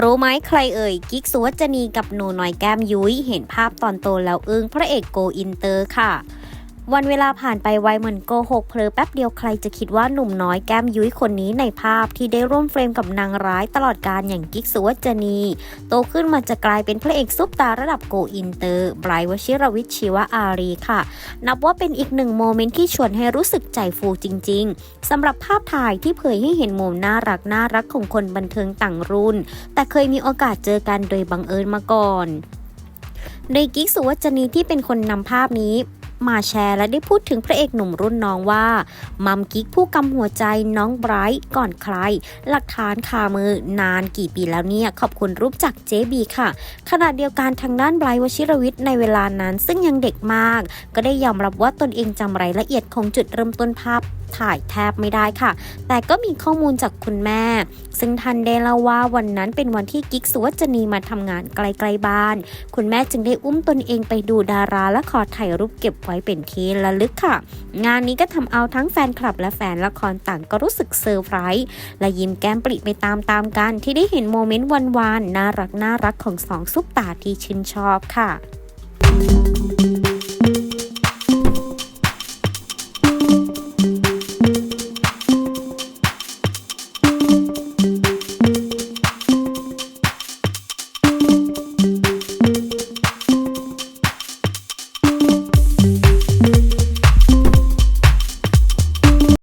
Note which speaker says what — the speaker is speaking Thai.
Speaker 1: รู้ไหมใครเอ่ย กิ๊กสุวัจนีกับหนูน้อยแก้มยุ้ย เห็นภาพตอนโตแล้วอึ้งพระเอกโกอินเตอร์ค่ะ วันเวลาผ่านไปไวเหมือนโกหกเพลอแป๊บเดียวใครจะคิดว่าหนุ่มน้อยแก้มยุ้ยคนนี้ในภาพที่ได้ร่วมเฟรมกับนางร้ายตลอดการอย่างกิ๊กสุวจนี โตขึ้นมาจะกลายเป็นพระเอกซุปตาระดับโกอินเตอร์ไบรท์วชิรวิชชีวอารีค่ะ นับว่าเป็นอีกหนึ่งโมเมนต์ที่ชวนให้รู้สึกใจฟูจริง ๆสำหรับภาพถ่ายที่เผยให้เห็นมุมน่ารักน่ารักของคนบันเทิงต่างรุ่น แต่เคยมีโอกาสเจอกันโดยบังเอิญมาก่อนโดยกิ๊กสุวจนีที่เป็นคนนำภาพนี้ มาแชร์และได้พูดถึงพระเอกหนุ่มรุ่นน้องว่ามัมกิ๊กผู้กำหัวใจน้องไบรท์ก่อนใคร หลักฐานคามือนานกี่ปีแล้วเนี่ย ขอบคุณรูปจากเจบีค่ะ ขณะเดียวกันทางด้านไบรท์วชิรวิทย์ในเวลานั้น ซึ่งยังเด็กมาก ก็ได้ยอมรับว่าตนเองจำรายละเอียดของจุดเริ่มต้นภาพ ถ่ายแทบไม่ได้ค่ะ แต่ก็มีข้อมูลจากคุณแม่ ซึ่งทันได้เล่าว่าวันนั้นเป็นวันที่กิ๊กสุวัจนีมาทำงานไกลๆบ้าน คุณแม่จึงได้อุ้มตนเองไปดูดาราและขอถ่ายรูปเก็บไว้เป็นที่ระลึกค่ะ งานนี้ก็ทำเอาทั้งแฟนคลับและแฟนละครต่างก็รู้สึกเซอร์ไพรส์และยิ้มแก้มปริไปตามๆกันที่ได้เห็นโมเมนต์วันๆน่ารักน่ารักของสองซุปตาที่ชื่นชอบค่ะ